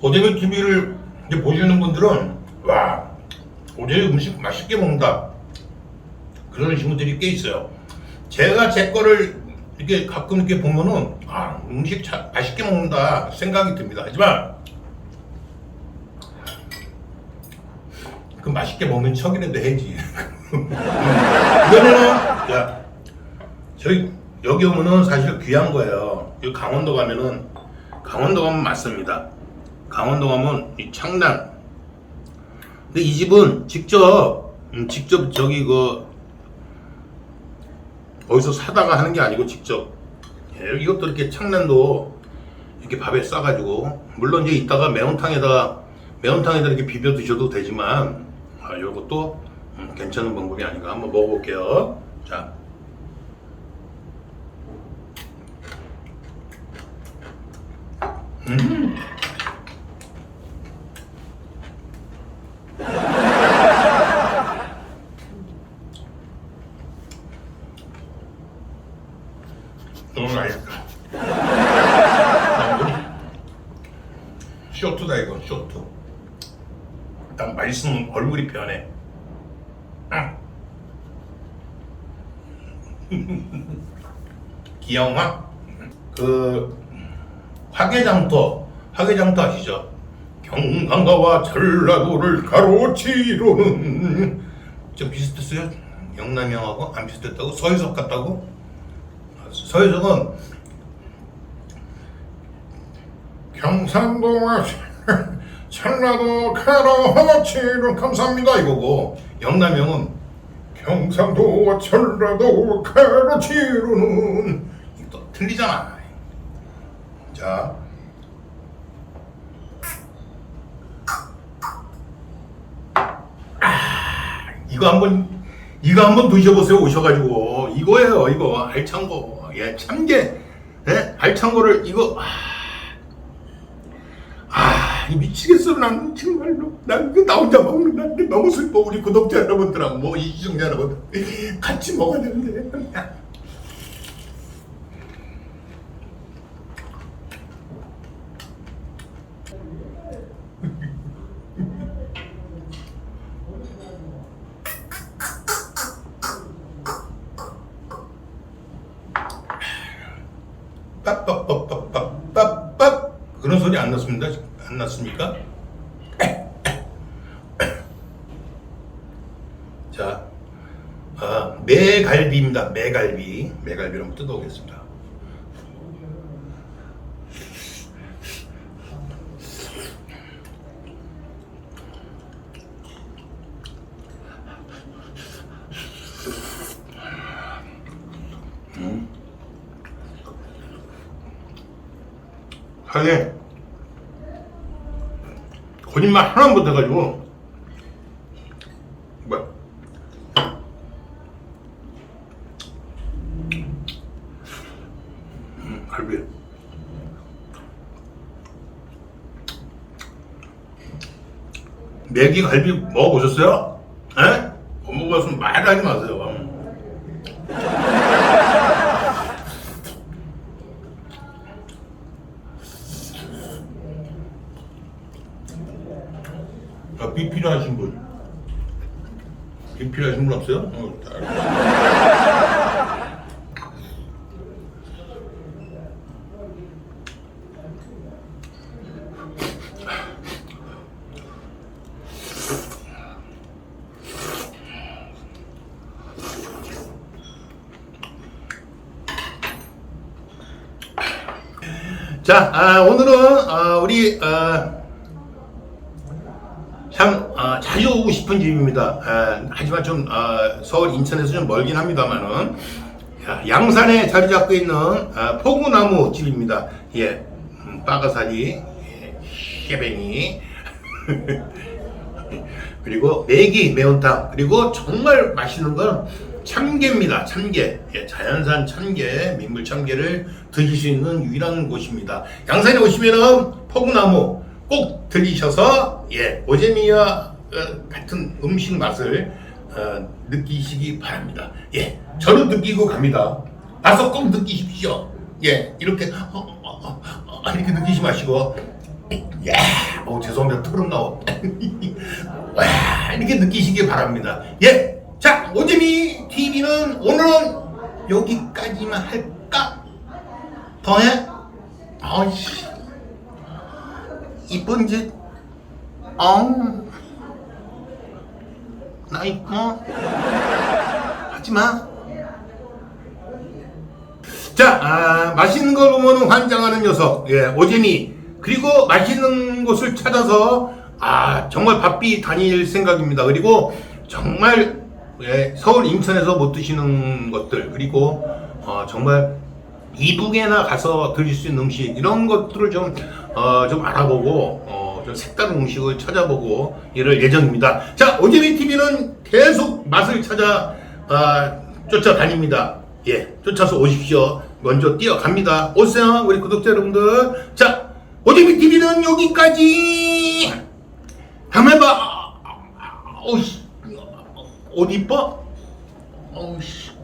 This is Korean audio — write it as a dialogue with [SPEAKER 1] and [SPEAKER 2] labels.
[SPEAKER 1] 오재미 TV를 이제 보시는 분들은 와 오재미 음식 맛있게 먹는다 그러신 분들이 꽤 있어요. 제가 제 거를 이렇게 가끔 이렇게 보면은 아 음식 참 맛있게 먹는다 생각이 듭니다. 하지만 그 맛있게 먹는 척이라도 해야지. 이거는 야 저희 여기 오면은 사실 귀한 거예요. 여기 강원도 가면은 강원도 가면 맞습니다. 강원도 가면 이 창남. 근데 이 집은 직접 음, 직접 저기 그 어디서 사다가 하는 게 아니고 직접 예, 이것도 이렇게 창난도 이렇게 밥에 싸가지고 물론 이제 이따가 매운탕에다가 매운탕에다 이렇게 비벼 드셔도 되지만 아, 이것도 음, 괜찮은 방법이 아닌가 한번 먹어볼게요. 자. 쇼트다 이거 쇼트. 딱 맛있으면 얼굴이 변해. 응. 기영아 그 화개장터 화개장터 아시죠? 경상도와 전라도를 가로치로는 좀 비슷했어요? 영남형하고 안 비슷했다고? 서유석 같다고? 서유석은 경상도와 전라도 가로치로 감사합니다 이거고. 영남형은 경상도와 전라도 가로치로는. 이거 또 틀리잖아. 자. 아, 이거 한번 이거 한번 드셔보세요 오셔가지고. 이거예요 이거. 알찬 거 예 참게. 예 알찬 거를 이거 아, 이 미치겠어. 난 정말로. 난그나 혼자 먹는다는데 너무 슬퍼. 우리 구독자 여러분들하고 뭐 이시청자 여러분. 같이 먹어야 되는데. 빡빡빡빡빡빡 그런 소리 안 났습니다 안 났습니까? 자, 아, 매갈비입니다. 매갈비. 매갈비를 한번 뜯어보겠습니다. 음. 사장님, 거짓말 하나 못해가지고, 뭐야? 음, 갈비. 매기 갈비 먹어보셨어요? 에? 못 먹어봤으면 말하지 마세요. 아, 비 필요하신 분? 비 필요하신 분 없어요? 어, 다- 자, 아, 오늘은 아, 우리 아, 참 아, 자주 오고 싶은 집입니다. 아, 하지만 좀 아, 서울 인천에서 좀 멀긴 합니다만은 야, 양산에 자리 잡고 있는 아, 포구나무 집입니다. 예, 음, 빠가사리, 예, 해뱅이, 그리고 매기 매운탕, 그리고 정말 맛있는 건 참게입니다. 참게, 예, 자연산 참게, 민물 참게를 드실 수 있는 유일한 곳입니다. 양산에 오시면은 포구나무 꼭 들리셔서 예 오재미와 어, 같은 음식 맛을 어, 느끼시기 바랍니다. 예 저는 느끼고 갑니다. 가서 꼭 느끼십시오. 예 이렇게 어, 어, 어, 어, 이렇게 느끼지 마시고 야, 어, 죄송합니다. 토론 나오. 와, 이렇게 느끼시기 바랍니다. 예. 자, 오재미 TV는 오늘은 여기까지만 할까? 더해? 아이씨. 이쁜 짓. 어. 나 이뻐. 하지 마. 자, 아, 맛있는 걸 보면 환장하는 녀석, 예, 오재미. 그리고 맛있는 곳을 찾아서, 아, 정말 바삐 다닐 생각입니다. 그리고 정말, 예, 서울 인천에서 못 드시는 것들, 그리고, 어, 정말 이북에나 가서 드실 수 있는 음식, 이런 것들을 좀, 어, 좀 알아보고, 어, 좀 색다른 음식을 찾아보고 이럴 예정입니다. 자, 오재미 TV는 계속 맛을 찾아, 아, 쫓아다닙니다. 예, 쫓아서 오십시오. 먼저 뛰어갑니다. 오세요, 우리 구독자 여러분들. 자, 오재미 TV는 여기까지. 다음에 봐. 어우씨, 옷 이뻐? 어우씨.